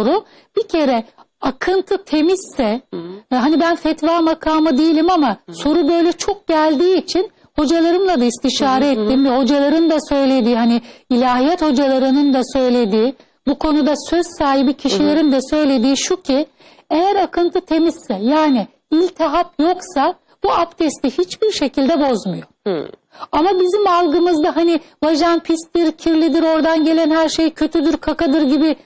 soru. Bir kere akıntı temizse, e, hani ben fetva makamı değilim ama soru böyle çok geldiği için hocalarımla da istişare ettim ve hocaların da söylediği hani ilahiyat hocalarının da söylediği bu konuda söz sahibi kişilerin de söylediği şu ki eğer akıntı temizse yani iltihap yoksa bu abdesti hiçbir şekilde bozmuyor. Ama bizim algımızda hani vajen pistir, kirlidir, oradan gelen her şey kötüdür, kakadır gibi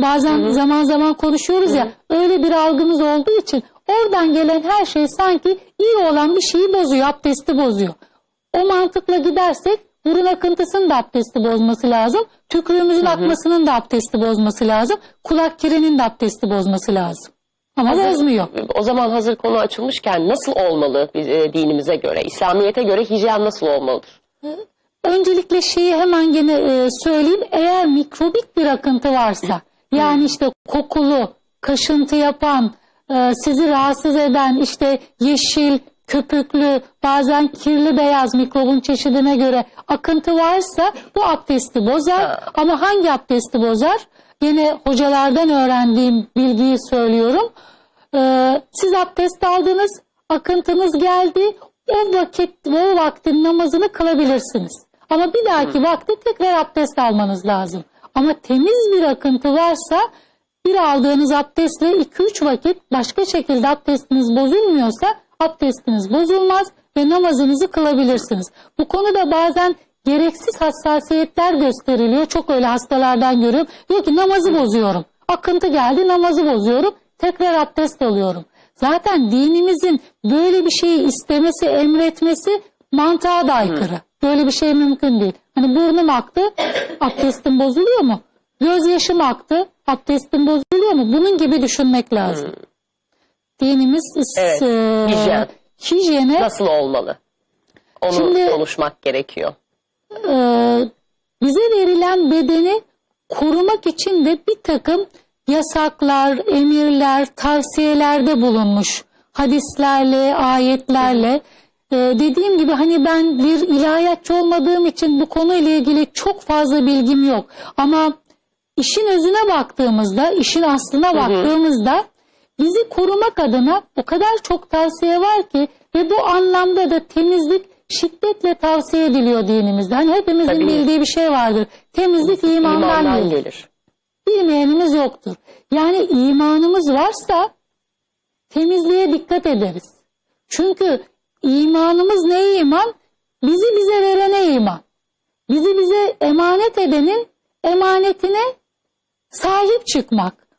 bazen zaman zaman konuşuyoruz ya öyle bir algımız olduğu için oradan gelen her şey sanki iyi olan bir şeyi bozuyor, abdesti bozuyor. O mantıkla gidersek burun akıntısının da abdesti bozması lazım. Tükrüğümüzün akmasının da abdesti bozması lazım. Kulak kirinin de abdesti bozması lazım. Ama Hazır- bozmuyor. O zaman hazır konu açılmışken nasıl olmalı e, dinimize göre, İslamiyet'e göre hijyen nasıl olmalıdır? Öncelikle şeyi hemen gene e, söyleyeyim. Eğer mikrobik bir akıntı varsa yani işte kokulu, kaşıntı yapan, e, sizi rahatsız eden işte yeşil, köpüklü, bazen kirli beyaz mikrobun çeşidine göre akıntı varsa bu abdesti bozar. Ama hangi abdesti bozar? Yine hocalardan öğrendiğim bilgiyi söylüyorum. Ee, siz abdest aldınız, akıntınız geldi. O vakit, o vaktin namazını kılabilirsiniz. Ama bir dahaki vakti tekrar abdest almanız lazım. Ama temiz bir akıntı varsa bir aldığınız abdestle 2-3 vakit başka şekilde abdestiniz bozulmuyorsa abdestiniz bozulmaz ve namazınızı kılabilirsiniz. Bu konuda bazen gereksiz hassasiyetler gösteriliyor. Çok öyle hastalardan görüyorum. Diyor ki namazı bozuyorum. Akıntı geldi namazı bozuyorum. Tekrar abdest alıyorum. Zaten dinimizin böyle bir şeyi istemesi, emretmesi mantığa da aykırı. Böyle bir şey mümkün değil. Hani burnum aktı, abdestim bozuluyor mu? Gözyaşım aktı, abdestim bozuluyor mu? Bunun gibi düşünmek lazım. Dinimiz Evet, e, hijyen. hijyene Nasıl olmalı? Onu Şimdi- konuşmak gerekiyor. e, bize verilen bedeni korumak için de bir takım yasaklar, emirler, tavsiyelerde bulunmuş. Hadislerle, ayetlerle. E, dediğim gibi hani ben bir ilahiyatçı olmadığım için bu konuyla ilgili çok fazla bilgim yok. Ama işin özüne baktığımızda, işin aslına baktığımızda bizi korumak adına o kadar çok tavsiye var ki ve bu anlamda da temizlik şiddetle tavsiye ediliyor dinimizde. Hani hepimizin Tabii. bildiği bir şey vardır. Temizlik imandan, İmandan gelir. gelir. Bilmeyenimiz yoktur. Yani imanımız varsa temizliğe dikkat ederiz. Çünkü imanımız ne iman? Bizi bize verene iman. Bizi bize emanet edenin emanetine sahip çıkmak.